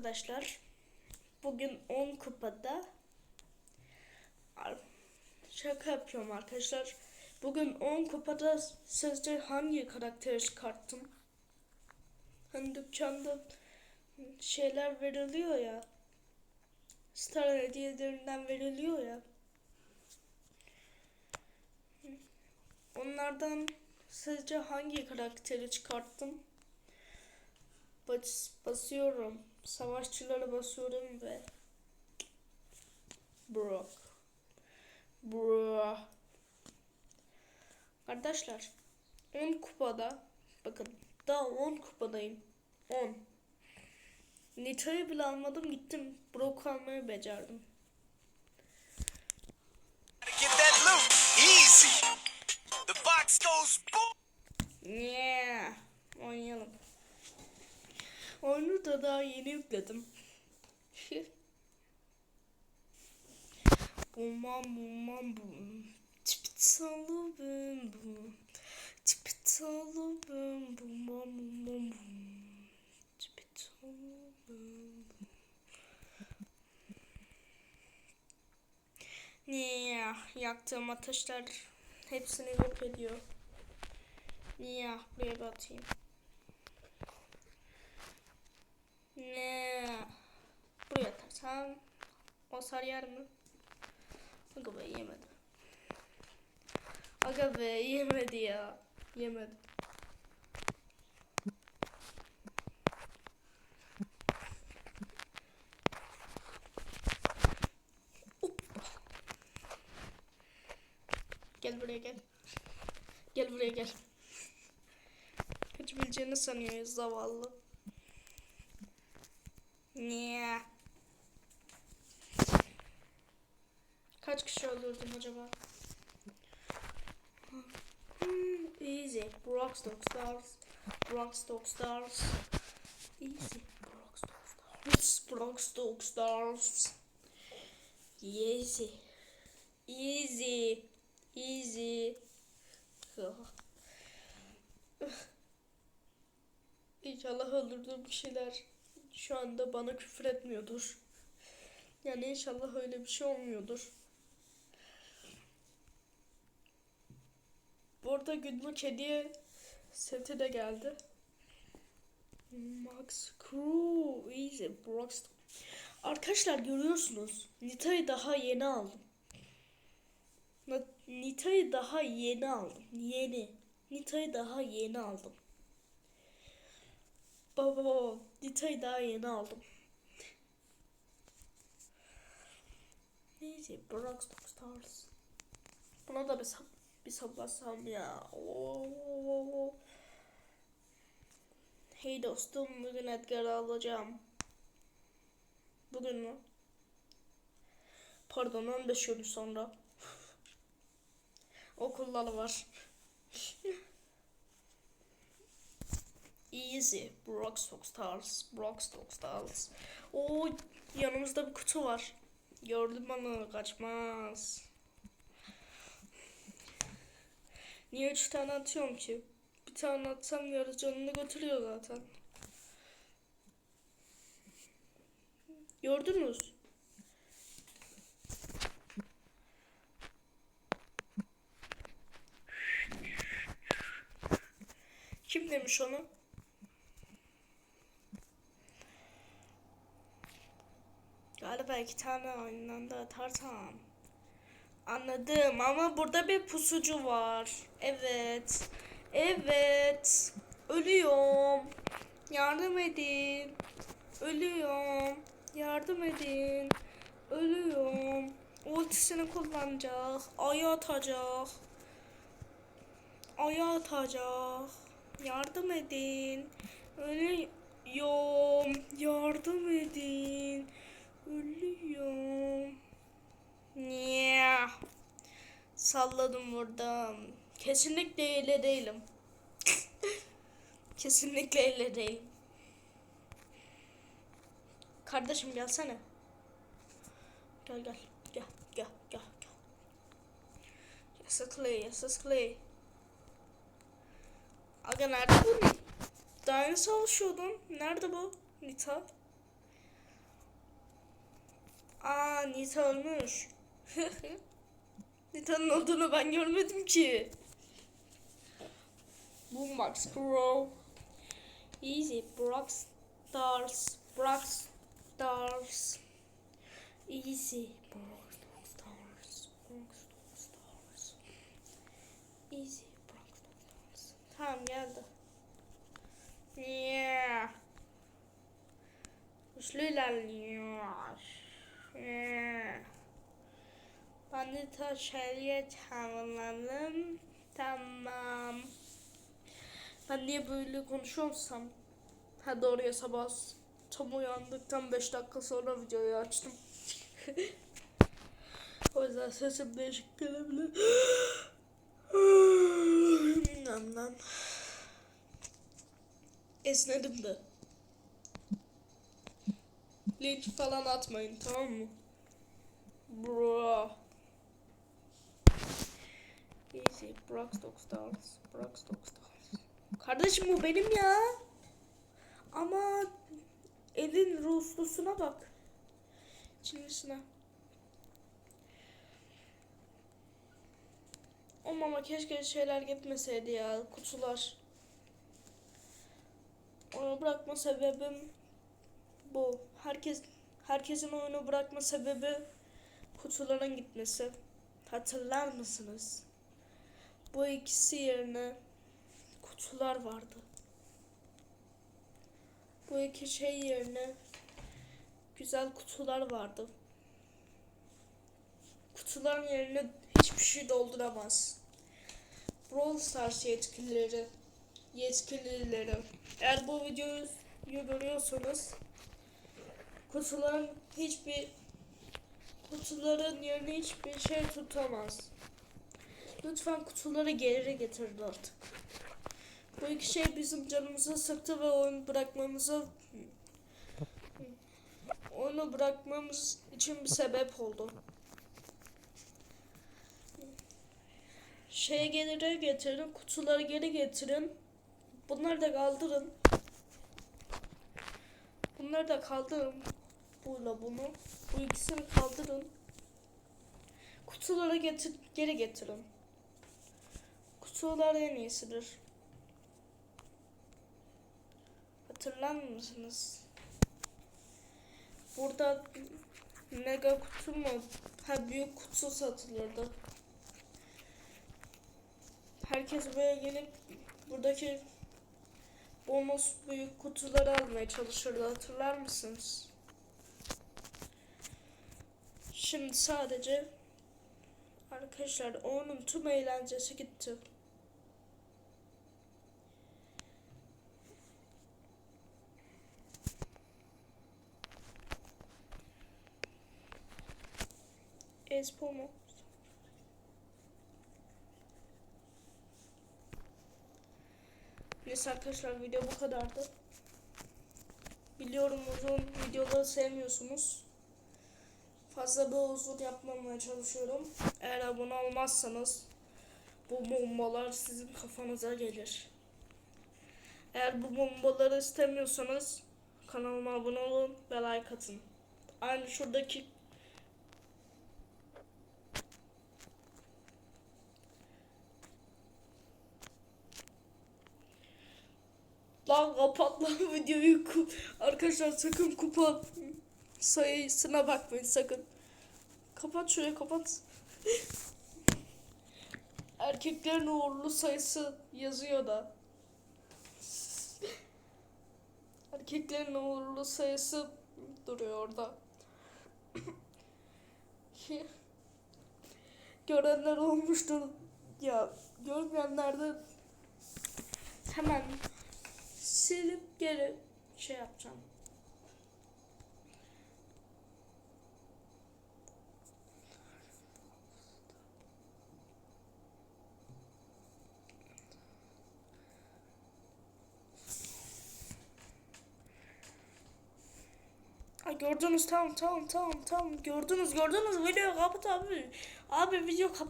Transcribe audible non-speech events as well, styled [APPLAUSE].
arkadaşlar. Bugün 10 kupada şaka yapıyorum arkadaşlar. Bugün 10 kupada sizce hangi karakteri çıkarttım? Hani dükkanda şeyler veriliyor ya. Star hediyelerinden veriliyor ya. Onlardan sizce hangi karakteri çıkarttım? Bas, basıyorum. Savaşçılara basıyorum ve Brock. Bro. Arkadaşlar 10 kupada bakın daha 10 kupadayım. 10. Nita'yı bile almadım gittim Brock almayı becerdim. Get Oyunu da daha yeni yükledim. Bumam bumam bum. Çipitalı bum bum. Çipitalı bum bumam bumam bum. Çipitalı bum. Yeah, yaktığım ateşler hepsini yok ediyor. Niye buraya bir atayım. Ne? Buraya atarsam o sar yer mi? Aga be yemedi. Aga be yemedi ya. Yemedi. Gel buraya gel. Gel buraya gel. Kaçabileceğini sanıyor zavallı. Niye? Kaç kişi öldürdüm acaba? Hmm, easy. Rockstock Stars. Rockstock Stars. Easy. Rockstock Stars. Rockstock Stars. Easy. Easy. Easy. [LAUGHS] İnşallah öldürdüğüm kişiler şu anda bana küfür etmiyordur. Yani inşallah öyle bir şey olmuyordur. Bu arada günlük hediye seti de geldi. Max Crew Easy Brox. Arkadaşlar görüyorsunuz. Nita'yı daha yeni aldım. Nita'yı daha yeni aldım. Yeni. Nita'yı daha yeni aldım. Baba baba Nita'yı daha yeni aldım. Neyse Brockstock Stars. Buna da bir bir saplasam ya. Oo. Hey dostum bugün Edgar'ı alacağım. Bugün mü? Pardon 15 gün sonra. [LAUGHS] Okulları var. [LAUGHS] Easy. Brockstock Stars. Brockstock Stars. Oo yanımızda bir kutu var. Gördüm onu kaçmaz. Niye üç tane atıyorum ki? Bir tane atsam yarı canını götürüyor zaten. Gördünüz. Kim demiş onu? Galiba iki tane aynı anda atarsam. Anladım ama burada bir pusucu var. Evet. Evet. Ölüyorum. Yardım edin. Ölüyorum. Yardım edin. Ölüyorum. Ultisini kullanacak. Aya atacak. Aya atacak. Yardım edin. Ölüyorum. Yardım edin. Ölüyorum. Niye? Salladım buradan. Kesinlikle öyle değilim. [LAUGHS] Kesinlikle öyle değilim. Kardeşim gelsene. Gel gel. Gel gel gel gel. Yes Clay. Aga nerede bu? Daha yeni savaşıyordun. Nerede bu? Nita. Aa Nita ölmüş. [LAUGHS] Nita'nın olduğunu ben görmedim ki. Boombox Crow. Easy. Brock Stars. Brock Stars. Easy. Brock Stars. Brock Stars. Easy. Brock Stars. Tamam geldi. Yeah. Güçlü ilerliyor. Yeah. Ben de taşeriye tamamladım. Tamam. Ben niye böyle konuşuyorsam? Ha doğruya sabah tam uyandıktan 5 dakika sonra videoyu açtım. [LAUGHS] o yüzden sesim değişik gelebilir. [GASPS] Nam nam. Esnedim de. Linç falan atmayın tamam mı? Bro. Easy. Brockstock Stars. Brockstock Stars. Kardeşim bu benim ya. Ama elin ruslusuna bak. Çinlisine. Ama keşke şeyler gitmeseydi ya. Kutular. Onu bırakma sebebim bu. Herkes herkesin oyunu bırakma sebebi kutuların gitmesi. Hatırlar mısınız? Bu ikisi yerine kutular vardı. Bu iki şey yerine güzel kutular vardı. Kutuların yerine hiçbir şey dolduramaz. Brawl Stars yetkilileri yetkilileri eğer bu videoyu görüyorsanız kutuların hiçbir kutuların yerine hiçbir şey tutamaz. Lütfen kutuları geri getirin artık. Bu iki şey bizim canımızı sıktı ve oyun bırakmamızı onu bırakmamız için bir sebep oldu. Şeye geri getirin, kutuları geri getirin. Bunları da kaldırın. Bunları da kaldırın. Buyla bunu. Bu ikisini kaldırın. Kutuları getir, geri getirin. Kutular en iyisidir. Hatırlar mısınız? Burada mega kutu mu? Ha büyük kutu satılırdı. Herkes buraya gelip buradaki bonus büyük kutuları almaya çalışırdı. Hatırlar mısınız? Şimdi sadece arkadaşlar onun tüm eğlencesi gitti. Espor mu? Neyse arkadaşlar video bu kadardı. Biliyorum uzun videoları sevmiyorsunuz. Fazla bir uzun yapmamaya çalışıyorum. Eğer abone olmazsanız bu bombalar sizin kafanıza gelir. Eğer bu bombaları istemiyorsanız kanalıma abone olun ve like atın. Aynı şuradaki Lan kapat lan [LAUGHS] videoyu. Arkadaşlar sakın kupa sayısına bakmayın sakın. Kapat şuraya kapat. [LAUGHS] Erkeklerin uğurlu sayısı yazıyor da. [LAUGHS] Erkeklerin uğurlu sayısı duruyor orada. Görenler olmuştur. Ya görmeyenler de hemen silip geri şey yapacağım. Ay gördünüz tamam tamam tamam tamam gördünüz gördünüz video kapat abi. Abi video kapat.